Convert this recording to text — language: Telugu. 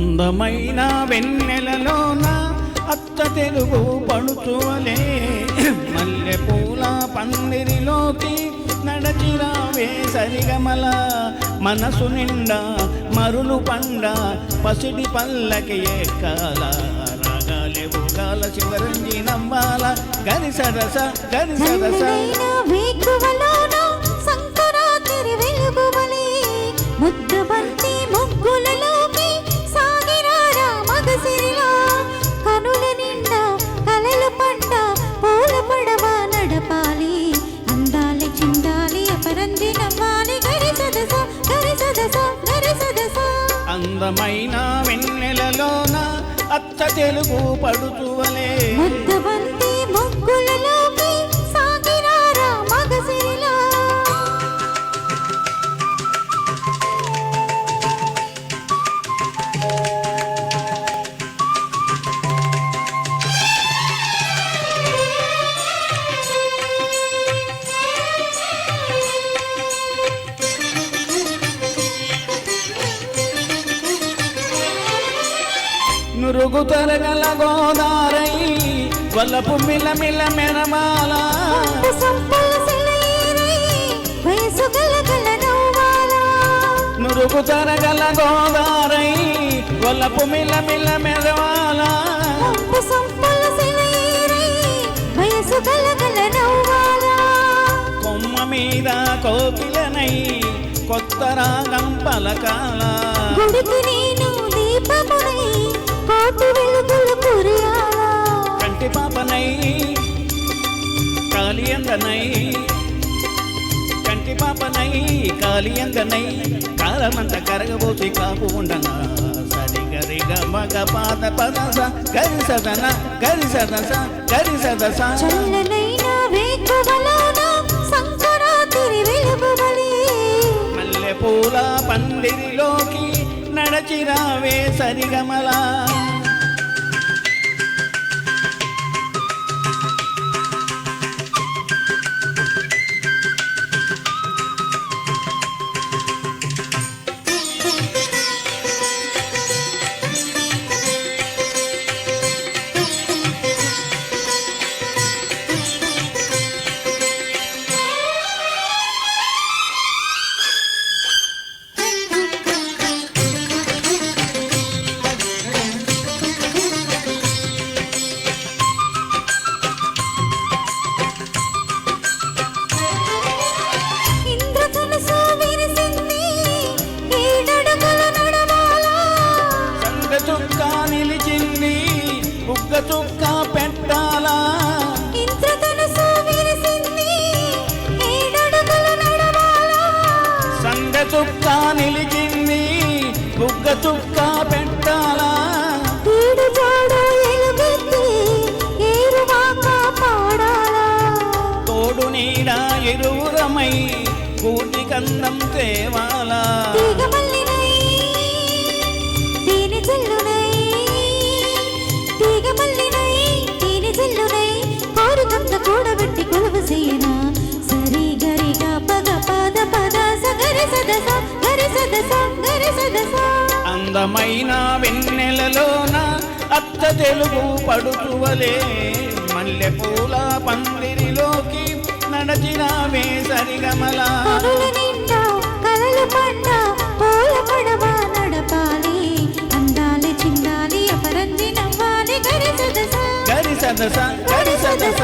అందమైన వెన్నెలలోన అత్త తెలుగు పడుచువలే మల్లె పూల పందిరిలోకి నడచిరావే సరిగమల. మనసు నిండా మరులు పండ పసిడి పల్లకి ఎక్కాల రాగాలే భూగాల చివరంజి నమ్మాల గరి సరస గరి సరస అందమైన వెన్నెలలోన అత్త తెలుగు పడుచువలే నురుగు తరగల గోదారై వలపు మిల మిల మెరమాల. నురుగు తరగల గోదారై వలపు మిల మిల మెరమాల. పంపు సంపల సెలయేరై వయసు గలగల నవ్వాలా. కొమ్మ మీద కోకిలనై కొత్త రాగం పలకాల. గుడికి నేను దీపమునై కోటి పాపనై కాలియందనై కంటి పాపనై కాలియందనై కాలమంత కరగబోసి కాపు ఉండనా. సరి గరి మగ పాద పదస గరి సదన గరి సదస గరి సదస చల్లనైన వేకువలోన సంకురాతిరి వెలుగువలే. మల్లె పూల పందిరిలోకి నడచిరావే సరిగమలా. బుగ్గ చుక్క పెట్టాలా? తోడు నీడ ఇరువురమై కూటి కందం తేవాలా? అందమైన వెన్నెలలోన అత్త తెలుగు పడుచువలే మల్లె పూల పందిరిలోకి నడచినావే సరిగమలా. గరి సదస గరి సదస.